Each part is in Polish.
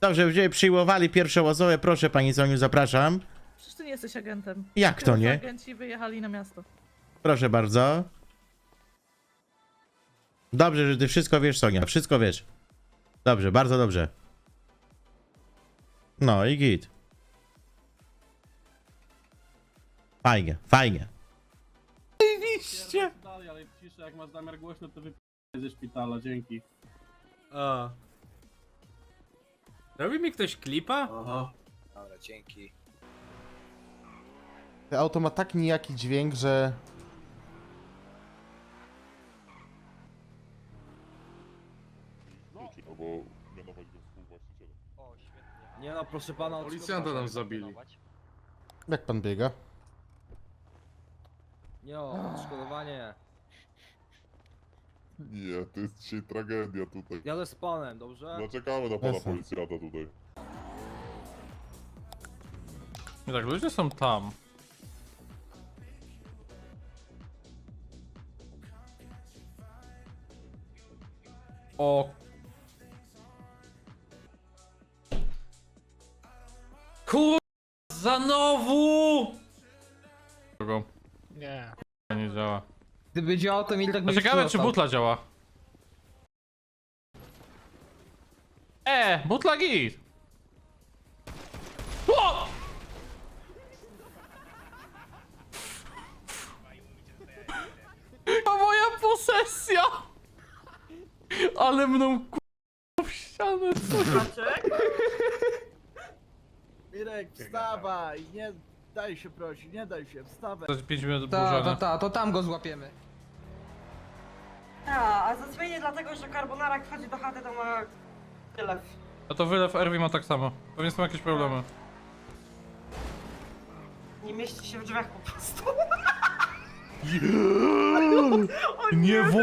Dobrze, będziemy przyjmowali pierwsze osobę. Proszę pani Soniu, zapraszam. Przecież ty nie jesteś agentem. Jak to nie? Agenci wyjechali na miasto. Proszę bardzo. Dobrze, że ty wszystko wiesz, Sonia. Wszystko wiesz. Dobrze, bardzo dobrze. No i git. Fajnie, fajnie. Oczywiście. Dalej, ale ciszę, jak masz zamiar głośno, to wyp... ze szpitala, dzięki. O. Robi mi ktoś klipa? Aha. Dobra, dzięki. To auto ma tak nijaki dźwięk, że... Nie no, proszę pana, Policjanta nam zabili. Jak pan biega? Nie o, odszkodowanie. Nie, to jest dzisiaj tragedia tutaj. Jadę z panem, dobrze? No czekamy na pana Jasne. policjanta tutaj. Nie tak, ludzie są tam. O. Kur... Znowu! Kogo? Nie. Nie działa. Gdyby działał, to mieli tak A ciekawe czy butla działa. E, butla git! O! A moja posesja! Ale mną ku... w ścianę. Mirek, wstawaj! Nie daj się prosić, nie daj się, wstawaj. To 5 minut Ta, burzone. to ta, to tam go złapiemy. A, a zadzwonię dlatego, że Carbonara jak wchodzi do chaty, to ma tyle. A to wylew Erwi ma tak samo. Pewnie są jakieś problemy. Nie mieści się w drzwiach po prostu. Nie wo...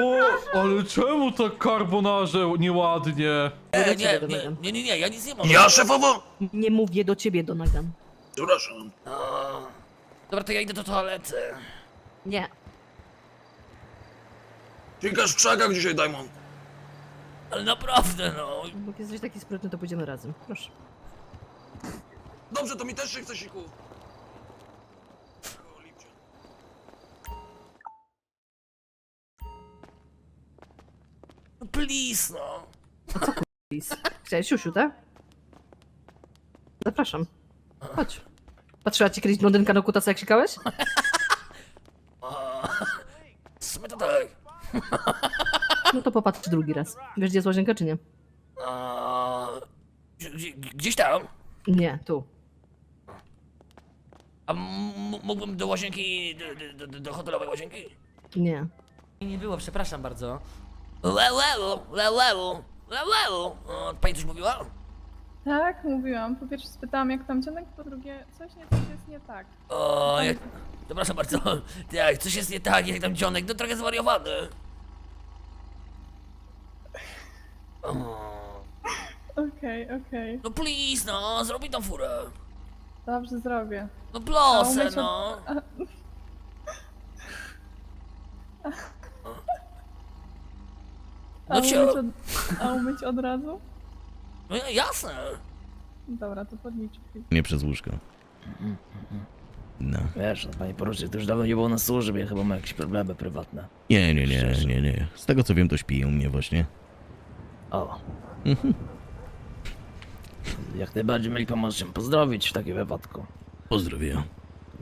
Ale czemu tak karbonarze nieładnie? E, nie, nie, nie, nie, nie, ja nic nie mam. Ja, szefowo! Nie mówię do ciebie, Donagan. Przepraszam. Dobra, to ja idę do toalety. Nie. Klikasz w krzakach dzisiaj, Diamond. Ale naprawdę, no. Jak jesteś taki sprytny, to pójdziemy razem. Proszę. Dobrze, to mi też się chce siku. O, lipcie. No please, no. Please. Chciałeś siusiu, tak? Zapraszam. Chodź. Patrzyła ci kiedyś blondynka na kutasa, jak sikałeś? To tak. No to popatrz drugi raz. Wiesz, gdzie jest łazienka, czy nie? A, gdzie- gdzie- Gdzieś tam. Nie, tu. A m- mógłbym do łazienki, do, do, do hotelowej łazienki? Nie. Nie było, przepraszam bardzo. Lelelu, lelelu, lelelu. O, Pani coś mówiła? Tak, mówiłam. Po pierwsze spytałam jak tam dzionek, po drugie coś nie coś jest nie tak. O, jak... Przepraszam bardzo. Tak, coś jest nie tak, jak tam dzionek, no trochę zwariowany. O, Okej, okej. no please, no, zrobi tą furę. Dobrze zrobię. No blosę, umyć od- no. A No umyć, cio, od... A umyć od razu? No jasne. Dobra, to podliczę. Nie przez łóżko. No. Wiesz, no, panie porucznik, to już dawno nie było na służbie, chyba ma jakieś problemy prywatne. Nie, nie, nie, nie, nie. Z tego co wiem, to śpi u mnie właśnie. O. Jak najbardziej mieli pomóc się pozdrowić w takim wypadku. Pozdrowię.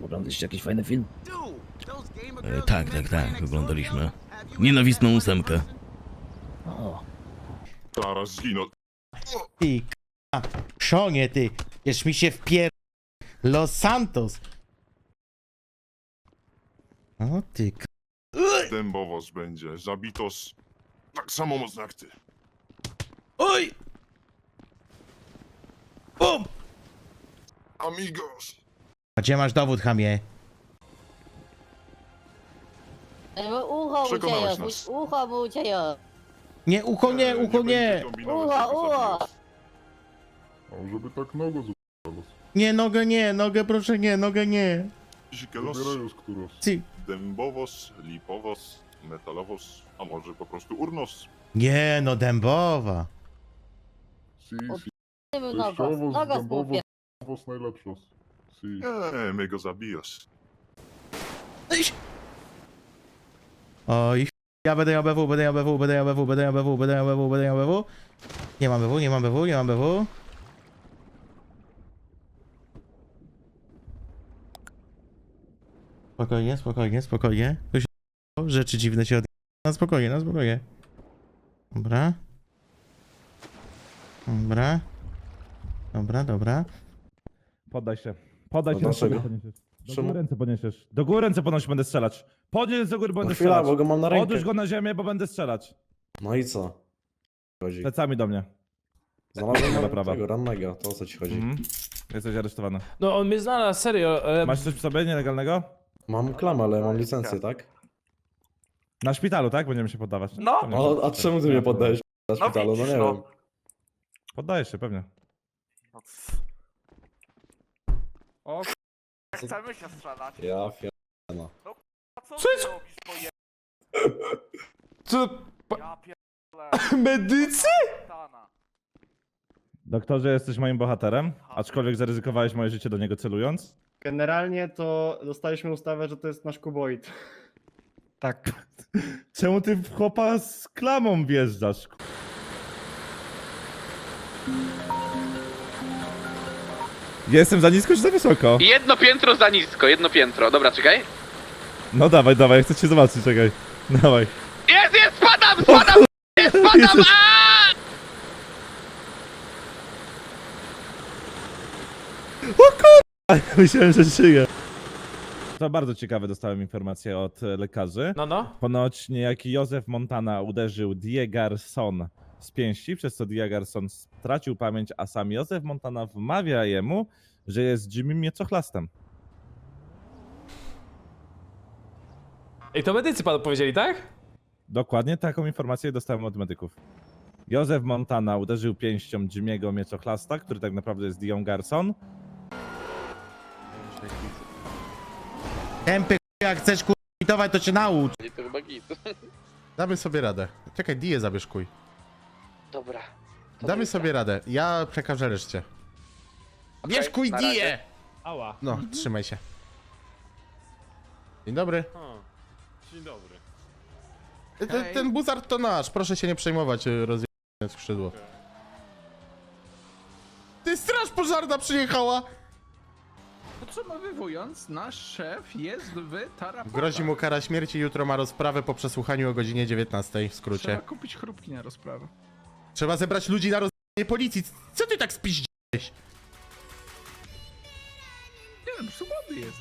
Oglądaliście jakiś fajny film? E, tak, tak, tak, oglądaliśmy. Nienawistną ósemkę. O. Zaraz zginął. Ty, k***a, Szonie, ty, jeszcze mi się wpier... Los Santos. O ty, k... Dębowoz będzie. Zabitos tak samo mocno jak ty. Oj! Bum! Amigos! A gdzie masz dowód, chamie? Ucho Przekonałeś nas. ucho mu. Nie, ucho nie, ucho nie! ucho. zabijesz. A żeby tak nogą Nie, nogę nie, nogę proszę nie, nogę nie. Zikelos, Ty. dębowos, lipowos, metalowos, a może po prostu urnos. Nie, no dębowa. Noga zgłupie. Nie, my go zabijasz. Oj, ja będę miał BW, będę miał BW, będę miał BW, będę miał BW, będę miał BW, będę miał BW. Nie mam BW, nie mam BW, nie mam BW. Spokojnie, spokojnie, spokojnie. Tu się rzeczy dziwne się od... Na spokojnie, na spokojnie. Dobra. Dobra. Dobra, dobra. Poddaj się. Poddaj Do się. naszego. Do podniesiesz. Do Czemu? góry ręce podniesiesz. Do góry ręce podnosisz, będę strzelać. Podnieś do góry, bo No będę chwila, strzelać. bo go mam na rękę. Odłóż go na ziemię, bo będę strzelać. No i co? Chodzi. Plecami do mnie. Znalazłem Dobra, tego rannego, to o co ci chodzi? Mhm. Jesteś aresztowany. No on mnie znalazł, serio. E, Masz coś przy sobie nielegalnego? Mam klamę, ale mam licencję, tak? Na szpitalu, tak? Będziemy się poddawać. No. Pewnie. O, a czemu ty mnie poddajesz na szpitalu? No nie wiem. Poddajesz się, pewnie. O, Chcemy się strzelać. Ja fier... no. Co jest? Co? Pa... Medycy? Doktorze, jesteś moim bohaterem, aczkolwiek zaryzykowałeś moje życie do niego celując. Generalnie to dostaliśmy ustawę, że to jest nasz kuboid. Tak. Czemu ty w chłopa z klamą wjeżdżasz? Jestem za nisko czy za wysoko? Jedno piętro za nisko, jedno piętro. Dobra, czekaj. No dawaj, dawaj, chcę cię zobaczyć, czekaj. Dawaj. Jest, jest, spadam, spadam! Jest, spadam! Jezus. aaa! Myślałem, że żyję. To bardzo ciekawe dostałem informację od e, lekarzy. No, no. Ponoć niejaki Józef Montana uderzył Diegarson z pięści, przez co Diegarson stracił pamięć, a sam Józef Montana wmawia jemu, że jest Jimmy Miecochlastem. I to medycy panu powiedzieli, tak? Dokładnie taką informację dostałem od medyków. Józef Montana uderzył pięścią Jimmy'ego Mieczochlasta, który tak naprawdę jest Dion Garson. Tempy, jak chcesz kurwitować, to się naucz. To chyba git. Damy sobie radę. Czekaj, Dię zabierz kuj. Dobra. Damy sobie radę. Ja przekażę reszcie. Bierz kuj dię! Ała. No, trzymaj się. Dzień dobry. Dzień dobry. Ten, ten buzard to nasz, proszę się nie przejmować, rozwijając skrzydło. Ty, straż pożarna przyjechała! Podsumowując, nasz szef jest w tarapatach. Grozi mu kara śmierci, jutro ma rozprawę po przesłuchaniu o godzinie 19 w skrócie. Trzeba kupić chrupki na rozprawę. Trzeba zebrać ludzi na rozdanie policji. Co ty tak spiździłeś? Nie wiem, jest.